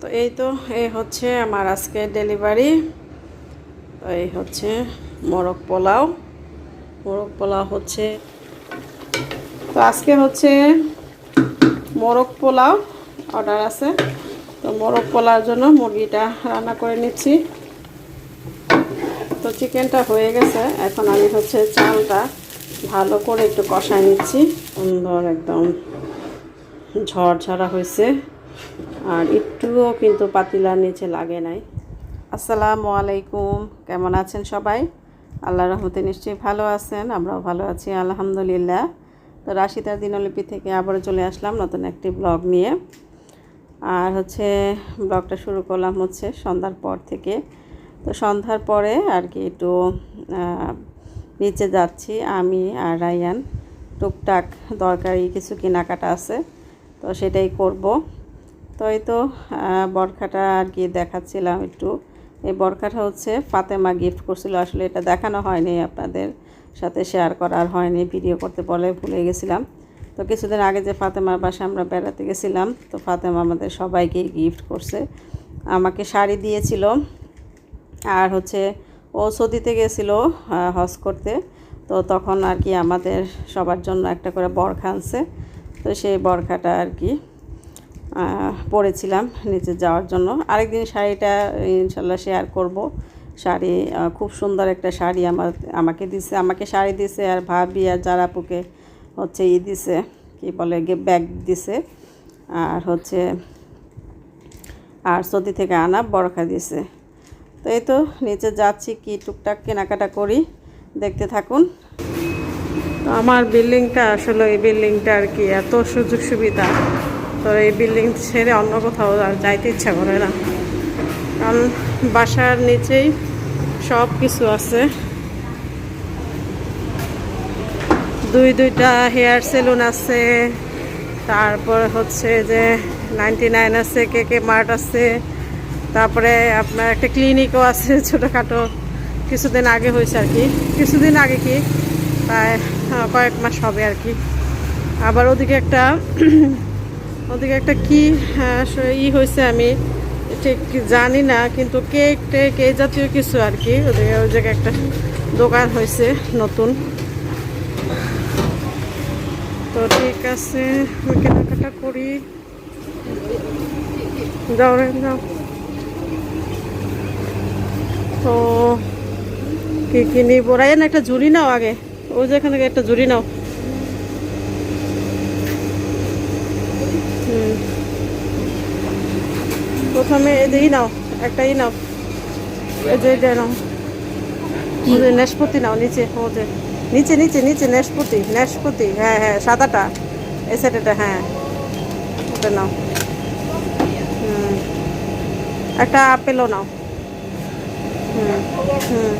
তো এই তো, এই হচ্ছে আমার আজকে ডেলিভারি তো এই হচ্ছে মোরগ পোলাও। মোরগ পোলাও হচ্ছে, তো আজকে হচ্ছে মোরগ পোলাও অর্ডার আছে। তো মোরগ পোলাওর জন্য মুরগিটা রান্না করে নিচ্ছি। তো চিকেনটা হয়ে গেছে। এখন আমি হচ্ছে চালটা ভালো করে একটু কষায় নিচ্ছি। সুন্দর একদম ঝরঝরা হয়েছে। আর একটুও কিন্তু পাতিলার নিচে লাগে নাই। আসসালামু আলাইকুম। কেমন আছেন সবাই? আল্লাহ রহমতে নিশ্চয়ই ভালো আছেন, আমরাও ভালো আছি, আলহামদুলিল্লাহ। তো রাশিদার দিনলিপি থেকে আবারও চলে আসলাম নতুন একটি ব্লগ নিয়ে। আর হচ্ছে ব্লগটা শুরু করলাম হচ্ছে সন্ধ্যার পর থেকে। তো সন্ধ্যার পরে আর কি একটু নিচে যাচ্ছি, আমি আর রায়ান। টুকটাক দরকারি কিছু কেনাকাটা আছে, তো সেটাই করব। তো এই তো বরখাটা আর কি দেখাচ্ছিলাম একটু। এই বরখাটা হচ্ছে ফাতেমা গিফট করছিল, আসলে এটা দেখানো হয়নি আপনাদের সাথে শেয়ার করার হয়নি ভিডিও করতে বলে ভুলে গেছিলাম। তো কিছুদিন আগে যে ফাতেমার বাসা আমরা বেড়াতে গেছিলাম, তো ফাতেমা আমাদের সবাইকেই গিফট করছে। আমাকে শাড়ি দিয়েছিল, আর হচ্ছে ও সৌদিতে গেছিল হজ করতে। তো তখন আর কি আমাদের সবার জন্য একটা করে বরখা আনছে। তো সেই বরখাটা আর কি পরেছিলাম নিচে যাওয়ার জন্য। আরেকদিন শাড়িটা, ইনশাল্লাহ শেয়ার করব। শাড়ি খুব সুন্দর একটা শাড়ি আমার, আমাকে দিছে, আমাকে শাড়ি দিছে আর ভাবি আর যারাপুকে হচ্ছে ই দিছে, কি বলে ব্যাগ দিছে। আর হচ্ছে, আর সৌদি থেকে আনা বরখা দিছে। তো এই তো, নিচে যাচ্ছি কি টুকটাক কেনাকাটা করি। দেখতে থাকুন। আমার বিল্ডিংটা আসলে এই বিল্ডিংটা আর কি, এত সুযোগ সুবিধা তো এই বিল্ডিং ছেড়ে অন্য কোথাও আর যাইতে ইচ্ছা করে না। কারণ বাসার নিচেই সব কিছু আছে। দুই দুইটা হেয়ার সেলুন আছে। তারপর হচ্ছে যে নাইনটি নাইন আছে কে কে মার্ট আছে। তারপরে আপনার একটা ক্লিনিকও আছে ছোটোখাটো। কিছুদিন আগে হয়েছে আর কি। কিছুদিন আগে কি? প্রায় আহ, কয়েক মাস হবে আর কি। আবার ওদিকে একটা ওদিকে একটা কি স- ই হয়েছে আমি, ঠিক জানি না, কিন্তু কেক টেক এই জাতীয় কিছু আর কি, ওদিকে ওই জায়গায় একটা দোকান হয়েছে নতুন। তো ঠিক আছে, আমি কেনাকাটা করি। যাও রে, যাও। তো কি কি নিব? রায়ান, একটা ঝুড়ি নাও আগে। ওই যে এখান থেকে একটা ঝুড়ি নাও হুম। প্রথমে এই যে ই নাও, একটা ই নাও। এই যে এটা নাও। ওই যে নেশপতি নাও, নিচে, ও যে। নিচে নিচে নিচে নেশপতি নেশপতি হ্যাঁ হ্যাঁ সাদাটা। এই সাইডটা হ্যাঁ। ওটা নাও। হুম। একটা আপেলও নাও। হুম হুম।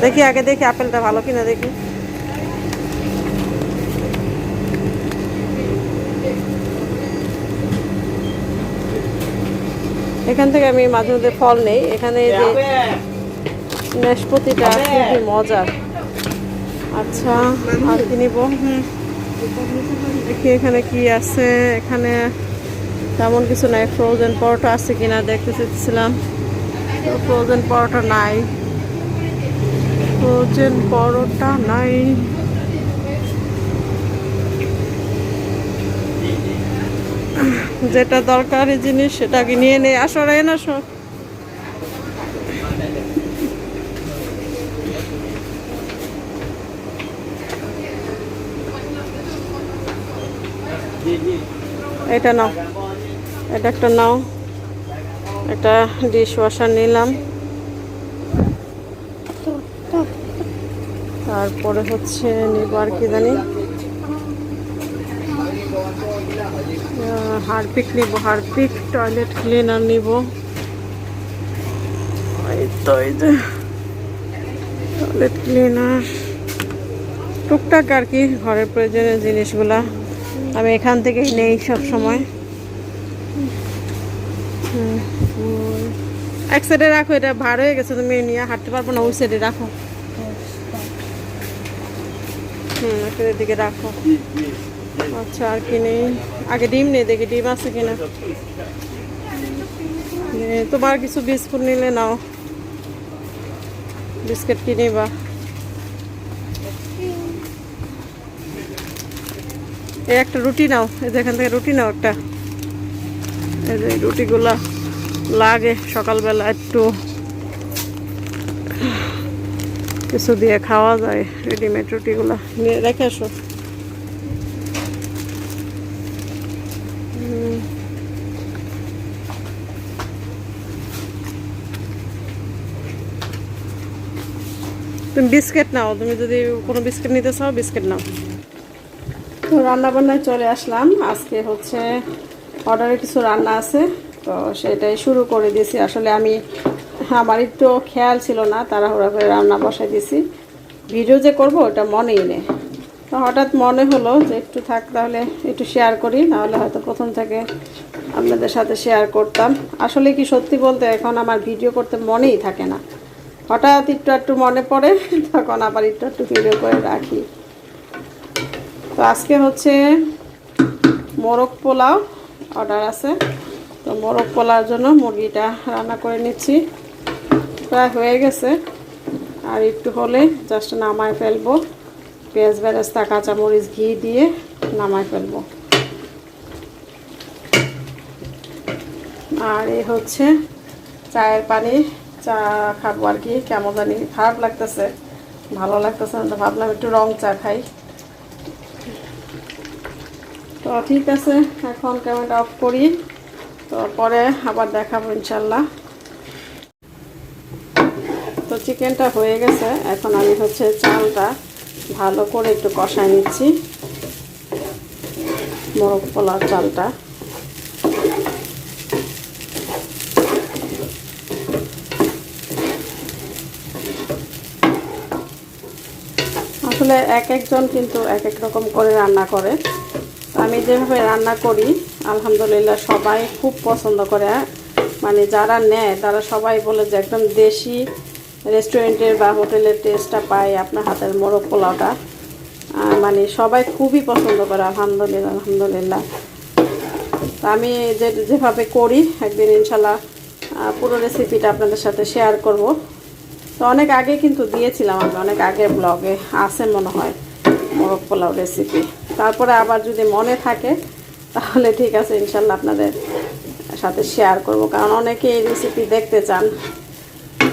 দেখি আগে, দেখি আপেলটা ভালো কিনা, দেখি। এখান থেকে আমি মাঝে মধ্যে ফল নেই। এখানে যে নাশপাতিটা খুবই মজার আচ্ছা আর কি নিব? দেখি এখানে কি আছে। এখানে তেমন কিছু নাই। ফ্রোজেন পরোটা আছে কিনা দেখতে চাইছিলাম ফ্রোজেন পরোটা নাই। ফ্রোজেন পরোটা নাই। যেটা দরকারি জিনিস সেটাকে নিয়ে নে আসো না আসো এটা নাও। এটা একটা নাও। একটা ডিশ ওয়াশার নিলাম। তারপরে হচ্ছে নিব আর কি জানি। হারপিক নিব হারপিক টয়লেট ক্লিনার নিব। তো এই যে টয়লেট ক্লিনার। টুকটাক আর কি ঘরের প্রয়োজনীয় জিনিসগুলা। আমি এখান থেকেই নেই সব সময়। এক সাইডে রাখো এটা ভার হয়ে গেছে তুমি নিয়ে হাঁটতে পারব না ওই সাইডে রাখো। হুম একটা দিকে রাখো। আচ্ছা আর কি নেই। আগে ডিম নেই, দেখি ডিম আছে কিনা। তোমার কিছু বিস্কুট নিলে নাও। বিস্কিট কি নিবা? এই একটা রুটি নাও, এই যে এখান থেকে রুটি নাও একটা। এই যে রুটিগুলা লাগে সকালবেলা একটু। কিছু দিয়ে খাওয়া যায়, রেডিমেড রুটিগুলা। নিয়ে রেখে আসো। তুমি বিস্কিট নাও, তুমি যদি কোনো বিস্কিট নিতে চাও, বিস্কিট নাও। তো রান্না বান্নায় চলে আসলাম। আজকে হচ্ছে অর্ডারে কিছু রান্না আছে, তো সেটাই শুরু করে দিয়েছি। আসলে আমি, আমার একটু খেয়াল ছিল না, তাড়াহুড়া করে রান্না বসাই দিয়েছি। ভিডিও যে করব, ওটা মনেই নেই। তো হঠাৎ মনে হলো যে একটু থাক, তাহলে একটু শেয়ার করি, নাহলে হয়তো প্রথম থেকে আপনাদের সাথে শেয়ার করতাম। আসলে কি সত্যি বলতে, এখন আমার ভিডিও করতে মনেই থাকে না। হঠাৎ একটু একটু মনে পড়ে, তখন আবার একটু একটু ভিডিও করে রাখি। তো আজকে হচ্ছে মোরগ পোলাও অর্ডার আছে। তো মোরগ পোলাওর জন্য মুরগিটা রান্না করে নিচ্ছি। প্রায় হয়ে গেছে। আর একটু হলে জাস্ট নামায় ফেলব। পেঁয়াজ, বেরেস্তা, কাঁচামরিচ, ঘি দিয়ে নামায় ফেলব। আর এ হচ্ছে চায়ের পানি। চা খাব আর কি, কেমন জানি খারাপ লাগতেছে, ভালো লাগতেছে না, তো ভাবলাম একটু রং চা খাই। তো ঠিক আছে, এখন ক্যামেরা অফ করি, তো পরে আবার দেখাবো ইনশাল্লাহ। তো চিকেনটা হয়ে গেছে, এখন আমি হচ্ছে চালটা ভালো করে একটু কষায় নিচ্ছি মোরগ পোলার চালটা। আসলে এক একজন কিন্তু এক এক রকম করে রান্না করে। আমি যেভাবে রান্না করি, আলহামদুলিল্লাহ সবাই খুব পছন্দ করে। মানে যারা নেয়, তারা সবাই বলে যে একদম দেশি রেস্টুরেন্টের বা হোটেলের টেস্টটা পায় আপনার হাতের মোরগ পোলাওটা। মানে সবাই খুবই পছন্দ করে, আলহামদুলিল্লাহ আলহামদুলিল্লাহ। তো আমি যে, যেভাবে করি, একদিন ইনশাল্লাহ পুরো রেসিপিটা আপনাদের সাথে শেয়ার করব। তো অনেক আগে কিন্তু দিয়েছিলাম আমি, অনেক আগের ব্লগে আছে মনে হয়, মোরগ পোলাও রেসিপি তারপরে আবার যদি মনে থাকে, তাহলে ঠিক আছে, ইনশাল্লাহ আপনাদের সাথে শেয়ার করব। কারণ অনেকে এই রেসিপি দেখতে চান।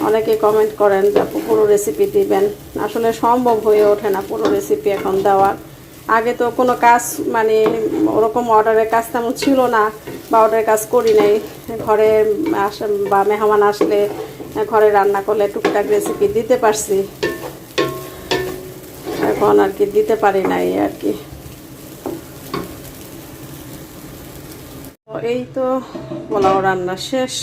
অনেকে কমেন্ট করেন যে পুরো রেসিপি দিবেন। আসলে সম্ভব হয়ে ওঠে না পুরো রেসিপি এখন দেওয়ার। আগে তো কোনো কাজ মানে ওরকম অর্ডারের কাজ তেমন ছিল না, বা অর্ডারের কাজ করি নাই। ঘরে আসে বা মেহমান আসলে ঘরে রান্না করলে টুকটাক রেসিপি দিতে পারছি। এখন আর কি দিতে পারি নাই আর কি। এই তো পোলাও রান্না শেষ।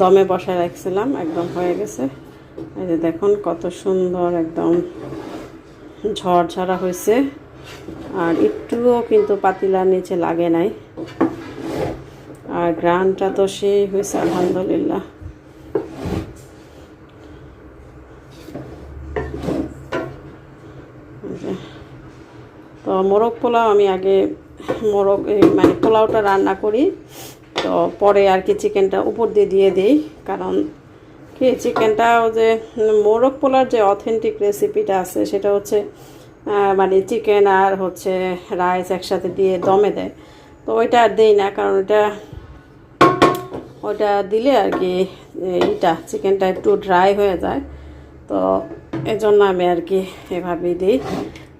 দমে বসায় রাখছিলাম, একদম হয়ে গেছে। এই যে দেখুন কত সুন্দর একদম ঝড়ঝরা হয়েছে। আর একটুও কিন্তু পাতিলার নিচে লাগে নাই। আর গ্রানটা তো সেই হয়েছে, আলহামদুলিল্লাহ। তো মোরগ পোলাও আমি আগে মোরগ মানে পোলাওটা রান্না করি। তো পরে আর কি চিকেনটা উপর দিয়ে দিয়ে দিই, কারণ কি চিকেনটাও যে মোরগ পোলার যে অথেন্টিক রেসিপিটা আছে, সেটা হচ্ছে মানে চিকেন আর হচ্ছে রাইস একসাথে দিয়ে দমে দেয়। তো ওইটা আর দিই না, কারণ ওইটা ওইটা দিলে আর কি এইটা, চিকেনটা একটু ড্রাই হয়ে যায়। তো এজন্য আমি আর কি এভাবেই দিই।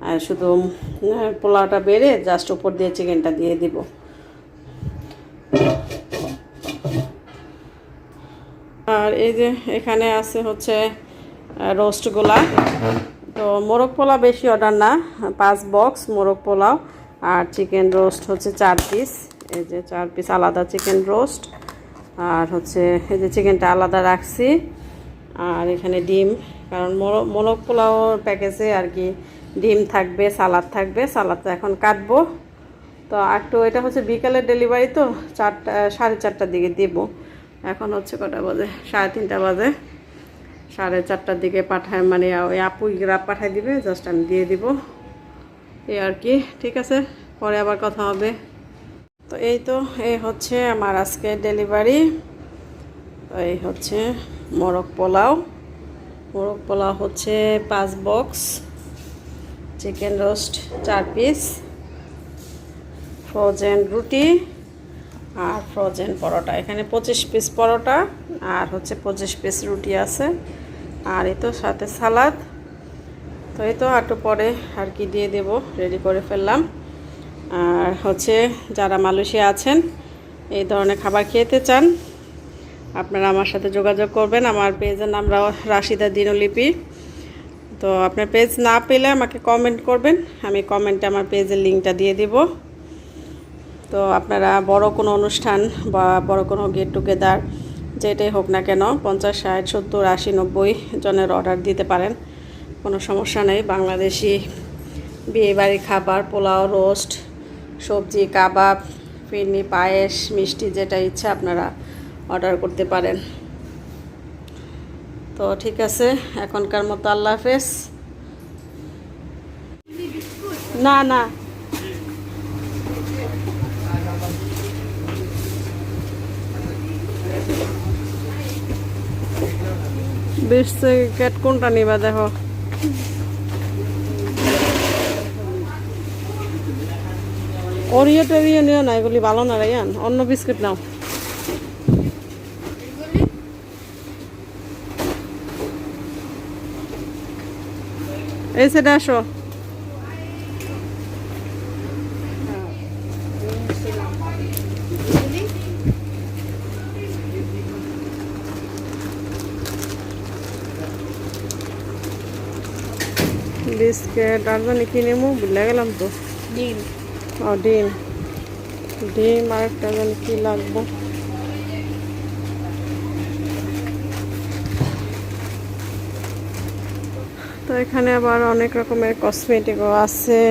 আর শুধু পোলাওটা বেড়ে জাস্ট উপর দিয়ে চিকেনটা দিয়ে দিব। আর এই যে এখানে আছে হচ্ছে রোস্টগুলা তো মোরগ পোলাও বেশি অর্ডার না, পাঁচ বক্স মোরগ পোলাও আর চিকেন রোস্ট হচ্ছে চার পিস এই যে চার পিস আলাদা চিকেন রোস্ট আর হচ্ছে এই যে চিকেনটা আলাদা রাখছি। আর এখানে ডিম, কারণ মোরগ মোরগ পোলাও প্যাকেজে আর কি ডিম থাকবে, সালাদ থাকবে, সালাদটা এখন কাটবো। তো একটু এটা হচ্ছে বিকালের ডেলিভারি তো, চারটা, সাড়ে চারটার দিকে দিব। এখন হচ্ছে কটা বাজে? সাড়ে তিনটা বাজে। সাড়ে চারটার দিকে পাঠায় মানে ওই আপু গ্রাফ পাঠায় দিবে জাস্ট আমি দিয়ে দিব। এই আর কি, ঠিক আছে? পরে আবার কথা হবে। তো এই তো, এই হচ্ছে আমার আজকে ডেলিভারি তো এই হচ্ছে মোরগ পোলাও। মোরগ পোলাও হচ্ছে পাঁচ বক্স চিকেন রোস্ট চার পিস ফ্রোজেন রুটি আর ফ্রোজেন পরোটা। এখানে পঁচিশ পিস পরোটা আর হচ্ছে পঁচিশ পিস রুটি আছে। আর এই তো সাথে সালাদ। তো এই তো একটু পরে আর কি দিয়ে দেব রেডি করে ফেললাম। আর হচ্ছে যারা মালয়েশিয়া আছেন, এই ধরনের খাবার খেতে চান, আপনারা আমার সাথে যোগাযোগ করবেন। আমার পেজের নাম রাশিদা দিনলিপি। তো আপনার পেজ না পেলে আমাকে কমেন্ট করবেন, আমি কমেন্টে আমার পেজের লিঙ্কটা দিয়ে দিব। তো আপনারা বড় কোনো অনুষ্ঠান বা বড় কোনো গেট টুগেদার যেটাই হোক না কেন, পঞ্চাশ, ষাট, সত্তর, আশি, নব্বই জনের অর্ডার দিতে পারেন। কোনো সমস্যা নেই, বাংলাদেশি বিয়েবাড়ি খাবার, পোলাও রোস্ট সবজি, কাবাব, ফিরনি, পায়েস, মিষ্টি যেটা ইচ্ছা আপনারা অর্ডার করতে পারেন। তো ঠিক আছে, এখনকার মতো আল্লাহ হাফেজ। না না। বিশ কোনটা নিবা দেখো। ওরিও টেরিও নিও না এগুলি ভালো না রাইয়ান অন্য বিস্কিট নাও। এই সেটা আসো। বিস্কিট আর জানি কি নেব ভুলে গেলাম তো। ডিম ডিম। ডিম আর একটা জানি কি লাগবো। তো এখানে আবার অনেক রকমের কসমেটিকও আছে।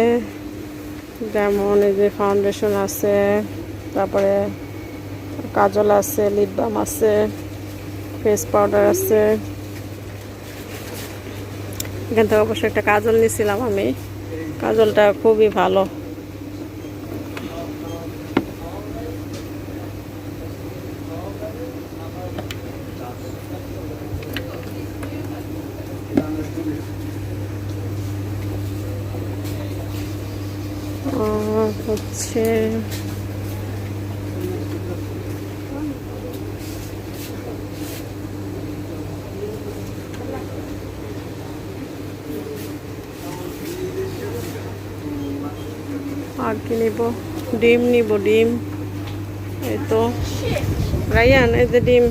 যেমন এই যে ফাউন্ডেশন আছে, তারপরে কাজল আছে লিপ বাম আছে ফেস পাউডার আছে। এখান থেকে অবশ্যই একটা কাজল নিয়েছিলাম আমি। কাজলটা খুবই ভালো আর হচ্ছে আর কি নিব? ডিম নিব, ডিম। এই তো। রাইয়ান এই যে ডিম।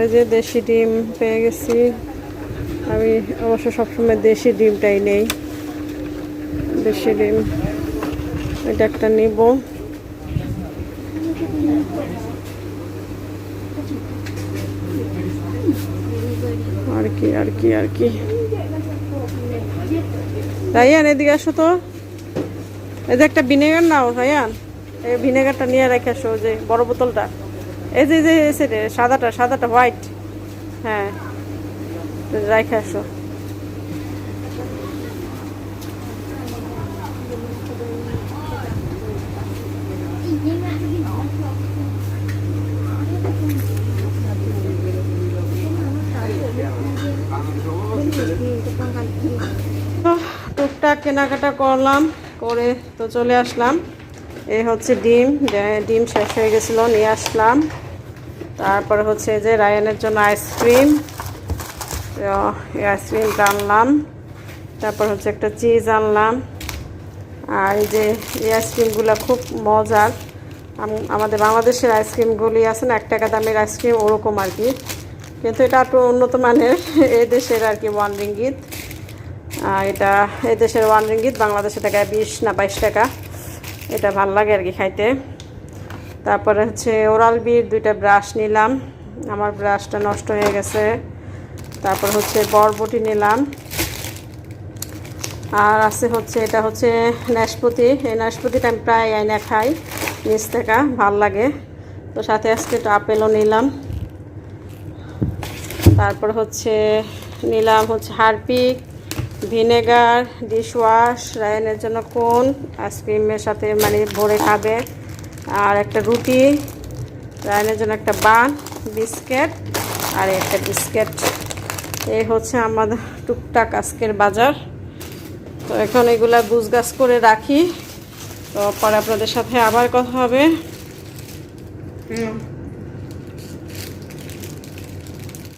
এই যে দেশি ডিম পেয়ে গেছি। আমি অবশ্য সবসময় দেশি ডিমটাই নেই। দেশি ডিম। এটা একটা নিব। আর কি আর কি আর কি। রাইয়ান এদিকে আসো তো। এই যে একটা ভিনেগার নাও, রায়ান। এই ভিনেগারটা নিয়ে রেখে আসো, যে বড় বোতলটা। এই যে যে সাদাটা সাদাটা হোয়াইট হ্যাঁ রেখে আসো। তো টুকটাক কেনাকাটা করলাম, করে তো চলে আসলাম। এই হচ্ছে ডিম ডিম শেষ হয়ে গেছিল, নিয়ে আসলাম। তারপর হচ্ছে যে রায়ানের জন্য আইসক্রিম। আইসক্রিমটা আনলাম। তারপর হচ্ছে একটা চিজ আনলাম। আর এই যে এই আইসক্রিমগুলো খুব মজার। আমাদের বাংলাদেশের আইসক্রিমগুলি আছে না এক টাকা দামের আইসক্রিম ওরকম আর কি। কিন্তু এটা একটু উন্নত মানের এই দেশের আর কি ওয়ান রিঙ্গিত এটা এই দেশের ওয়ান রিঙ্গিত বাংলাদেশে টাকা বিশ না বাইশ টাকা। এটা ভালো লাগে আর কি খাইতে। তারপরে হচ্ছে ওরাল বির, দুইটা ব্রাশ নিলাম। আমার ব্রাশটা নষ্ট হয়ে গেছে। তারপর হচ্ছে বরবটি নিলাম। আর আছে হচ্ছে, এটা হচ্ছে নাশপতি। এই নাশপতিটা আমি প্রায় আইনা খাই, নিচ থেকে। ভালো লাগে। তো সাথে আজকে একটু আপেলও নিলাম। তারপর হচ্ছে নিলাম হচ্ছে হারপিক। ভিনেগার ডিশওয়াশ রায়নের জন্য কোন আইসক্রিমের সাথে মানে ভরে খাবে? আর একটা রুটি, রায়নের জন্য একটা বান, বিস্কিট, আর একটা বিস্কেট। এই হচ্ছে আমাদের টুকটাক আজকের বাজার। তো এখন এগুলা গুছগাছ করে রাখি। তো পরে আপনাদের সাথে আবার কথা হবে। হুম।